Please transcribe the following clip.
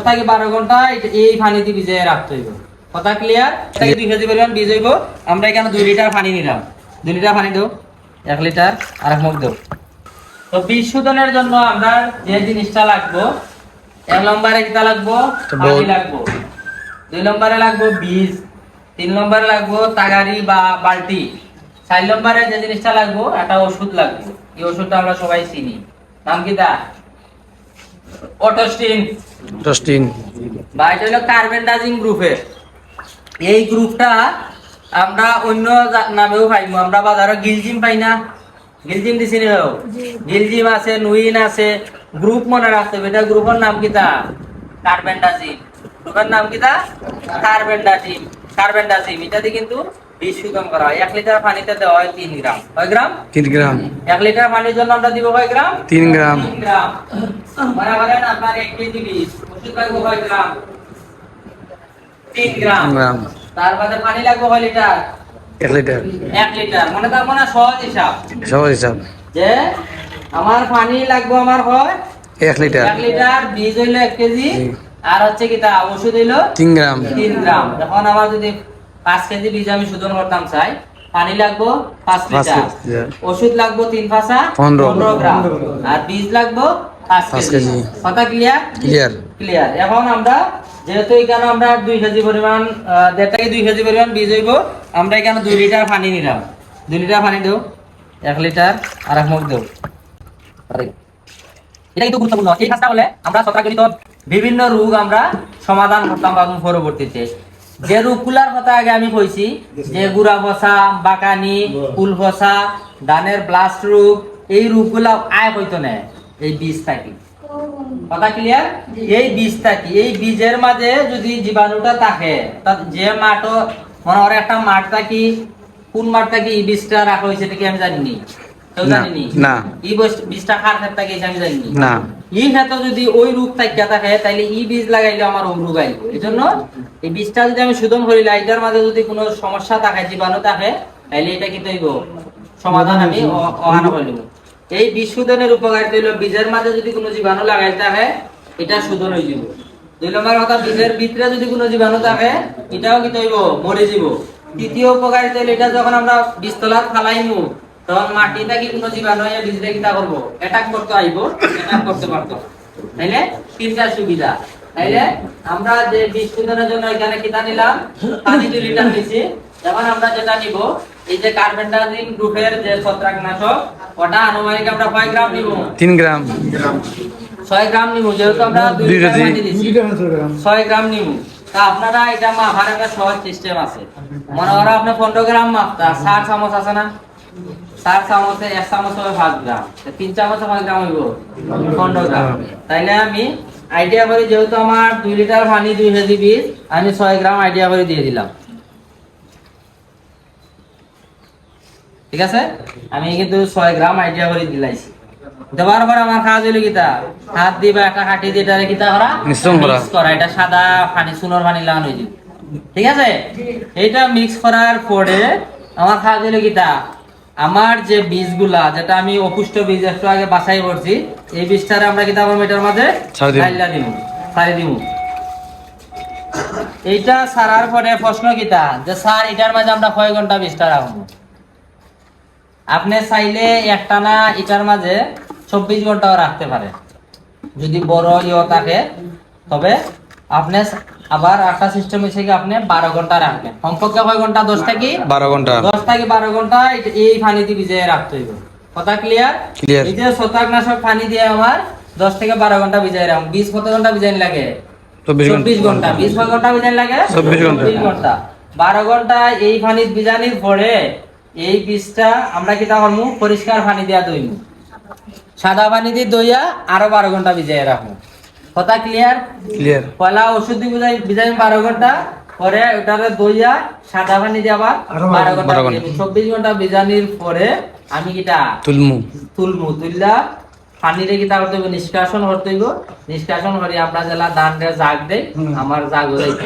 থেকে বারো ঘণ্টা এই- পানিতে ভিজিয়ে রাখতে হইব। কথা ক্লিয়ার দুই কেজি পরিমাণ বীজ হইব? আমরা এখানে দুই লিটার পানি নিলাম। দুই লিটার পানি দেও। এক লিটার আর এক মুখ দেও। তো বীজ শোধনের জন্য আমরা যে জিনিসটা লাগবো এক নম্বরে কিতা লাগবো? পানি লাগবো। দুই নম্বরে লাগবো বীজ। তিন নম্বরে লাগবো তাগারি বা বালতি। চার নম্বরে যে জিনিসটা লাগবো একটা ওষুধ লাগবে। এই ওষুধটা আমরা সবাই চিনি। নাম কি তা অটোস্টিন। ডাস্টিন বা এটা হলো কার্বেন্ডাজিং গ্রুপের এই গ্রুপটা আমরা অন্য নামেও পাইবো আমরা বাজারে গিলজিম পাই না। গিলজিম দিছি নি হোক? গিলজিম আছে নুইন আছে গ্রুপ মনে রাখতে হবে এটা গ্রুপের নাম কি তা কার্বেন্ডাজিম গ্রুপের নাম কি তা কার্বেন্ডাজিম কার্বেন্ডাজিম এটাতে কিন্তু করা হয়। এক লিটার পানিতে দেওয়া হয় তিন গ্রাম। কয় গ্রাম? তিন গ্রাম। এক লিটার পানির জন্য আমরা দিব কয় গ্রাম? তিন গ্রাম। তিন গ্রাম। মনে করেন আপনার এক কেজি বীজ ওষুধ লাগবে কয় গ্রাম? তিন গ্রাম। গ্রাম। তার বাদে পানি লাগবে কয় লিটার? এক লিটার। এক লিটার। মনে থাকব না সহজ হিসাব। সব হিসাব। যে আমার পানি লাগবে আমার হয় এক লিটার। এক লিটার বীজ হইল এক কেজি। আর হচ্ছে কি তা ওষুধ হইল তিন গ্রাম। তিন গ্রাম। এখন আমার যদি পাঁচ কেজি বীজ আমি শোধন করতাম চাই। পানি লাগবো পাঁচ লিটার। লিটার। ওষুধ লাগবো তিন পাঁচা পনেরো। গ্রাম। আর বীজ লাগবো পাঁচ কেজি। কথা ক্লিয়ার ক্লিয়ার ক্লিয়ার এখন আমরা যেহেতু এখানে আমরা দুই কেজি পরিমাণ দেড় থেকে দুই কেজি পরিমাণ বীজ হইব আমরা এখানে দুই লিটার পানি নিলাম। দুই লিটার পানি দেও। এক লিটার আর এক মুখ দেও। এটা কিন্তু গুরুত্বপূর্ণ। এই কাজটা হলে আমরা বিভিন্ন রোগ আমরা সমাধান করতাম পারব পরবর্তীতে। যে রোগগুলার কথা আগে আমি কইছি যে গুড়া বসা বাকানি ফুল বসা ধানের ব্লাস্ট রোগ এই রোগগুলা আয় হইতো না এই বীজ থাকি। কথা ক্লিয়ার এই বীজটা কি এই বীজের মাঝে যদি জীবাণুটা থাকে যে মাঠও মনে হয় একটা মাঠ থাকি কোন মাঠ থাকি এই বীজটা রাখা হয়েছে এটা কি আমি জানিনি? কেউ জানিনি? না। এই বীজটা থাকে আমি জানিনি। না। যদি ওই রোগ থাকিয়া থাকে তাহলে এই বীজ লাগাইলে আমার ওই রোগ আইব এই জন্য এই বীজটা যদি আমি শোধন করি এটার মাঝে যদি কোনো সমস্যা থাকে জীবাণু থাকে তাহলে এটা কিন্তু হইব সমাধান আমি অহানো করিব এই বীজ শোধনের উপকারিতা হইল বীজের মাঝে যদি কোনো জীবাণু লাগাই থাকে এটা শোধন হয়ে যাব দুই নম্বর কথা বীজের ভিতরে যদি কোনো জীবাণু থাকে এটাও কিন্তু হইব মরে যাব তৃতীয় উপকারিতা হইল এটা যখন আমরা বীজতলাত ফালাইমু তখন মাটি থেকে কোনো জীবাণু হয়ে বীজটা করব? অ্যাটাক করতে আইব অ্যাটাক করতে পারতো তাইলে তিনটা সুবিধা। তাইলে আমরা যে বীজ শোধনের জন্য এখানে কিটা নিলাম? পানি দুই লিটার নিছি যখন আমরা যেটা নিব এই যে গ্রুপের যে ছত্রাকনাশক ওটা আনুমানিক আমরা কয় গ্রাম নিব? তিন গ্রাম। ছয় গ্রাম নিব যেহেতু আমরা দুই দুই লিটার পানি দিছি। ছয় গ্রাম নিব। তা আপনারা এটা মাপার একটা সহজ সিস্টেম আছে। মনে করো আপনি পনেরো গ্রাম মাপতা ষাট চামচ আছে না? চার চামচে এক চামচ হবে পাঁচ গ্রাম। তিন চামচে পাঁচ গ্রাম হইব। পনেরো গ্রাম। আমি আইডিয়া করে যেহেতু আমার দুই লিটার পানি দুই কেজি বীজ আমি ছয় গ্রাম আইডিয়া করে দিয়ে দিলাম। ঠিক আছে? আমি কিন্তু ছয় গ্রাম আইডিয়া করে দিলাইছি। দেওয়ার পর আমার কাজ হইল কিতা। হাত দিবা একটা কাটি দিয়ে এটারে কিতা করা করা। করা এটা সাদা পানি সুনোর পানি লাগানো হয়েছে ঠিক আছে? এটা মিক্স করার পরে আমার কাজ হইল কিতা। আমার যে বীজগুলা যেটা আমি অপুষ্ট বীজ একটু আগে বাছাই করছি এই বীজটারে আমরা কিতা করব এটার মাঝে ছাড়ি দিবো। ছাড়ি দিমু এইটা সারার পরে প্রশ্ন কিতা? যে স্যার এটার মাঝে আমরা কয় ঘণ্টা বীজটা রাখব? আপনি চাইলে একটানা এটার মাঝে চব্বিশ ঘন্টাও রাখতে পারে যদি বড় ইয়ে থাকে তবে আপনি আবার একটা সিস্টেম হচ্ছে কি আপনি বারো ঘণ্টা রাখবেন। কমপক্ষে কয় ঘণ্টা? দশ থেকে? বারো ঘণ্টা। দশ থেকে বারো ঘণ্টা এই- পানিতে ভিজিয়ে রাখতে হইব। কথা ক্লিয়ার. এই যে পানি দিয়ে আমার দশ থেকে বারো ঘণ্টা ভিজাই রাখুন বিশ কত ঘণ্টা ভিজাই লাগে? চব্বিশ ঘণ্টা। বিশ কয় ঘণ্টা ভিজাই লাগে? চব্বিশ ঘণ্টা। বারো ঘণ্টা এই পানি ভিজানির পরে এই বীজটা আমরা কিটা করব? পরিষ্কার পানি দিয়া দইমু সাদা পানি দিয়ে দইয়া আরও বারো ঘণ্টা ভিজাই রাখব। কথা ক্লিয়ার ক্লিয়ার পয়লা ওষুধ বুঝাই ভিজাই বারো ঘণ্টা পরে ওটারে দইয়া সাদা পানি দিয়ে আবার বারো ঘণ্টা। চব্বিশ ঘণ্টা বিজানির পরে আমি কিটা? তুলমু। তুলমু। তুললা পানিরে কিতা করতে হইব? নিষ্কাশন করতে হইব? নিষ্কাশন করি আমরা জেলা ধান জাগ দেই আমার জাগ হইব।